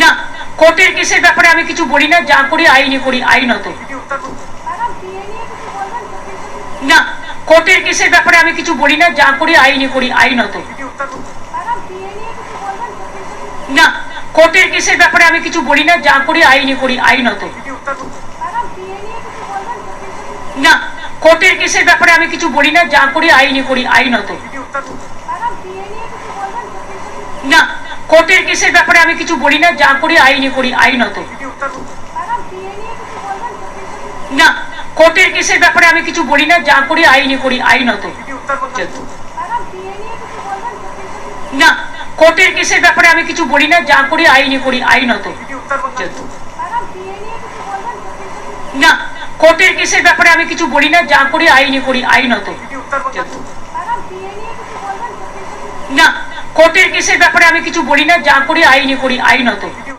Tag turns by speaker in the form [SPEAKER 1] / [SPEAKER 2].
[SPEAKER 1] না, কোর্টের কেসের ব্যাপারে আমি কিছু বলি না, যা করি আইনি করি আইনত না, কোর্টের কেসের ব্যাপারে আমি কিছু বলি না, যা করি আইনি করি আইনত না, কোর্টের কেসের ব্যাপারে আমি কিছু বলি না, যা করি আইনি করি আইনত না, কোর্টের কেসের ব্যাপারে আমি কিছু বলি না, যা করি আইনি করি আইনত কোর্টের কেসের ব্যাপারে আমি কিছু বলি না, যা করি আইনি করি আইনত না, কোর্টের কেসের ব্যাপারে আমি কিছু বলি না, যা করি আইনি করি আইনত না, কোর্টের কেসের ব্যাপারে আমি কিছু বলি না, যা করি আইনি করি আইনত না, কোর্টের কেসের ব্যাপারে আমি কিছু বলি না, যা করি আইনি করি আইনত না কোর্টের কেসের ব্যাপারে আমি কিছু বলি না যা করি আইনি করি আইনত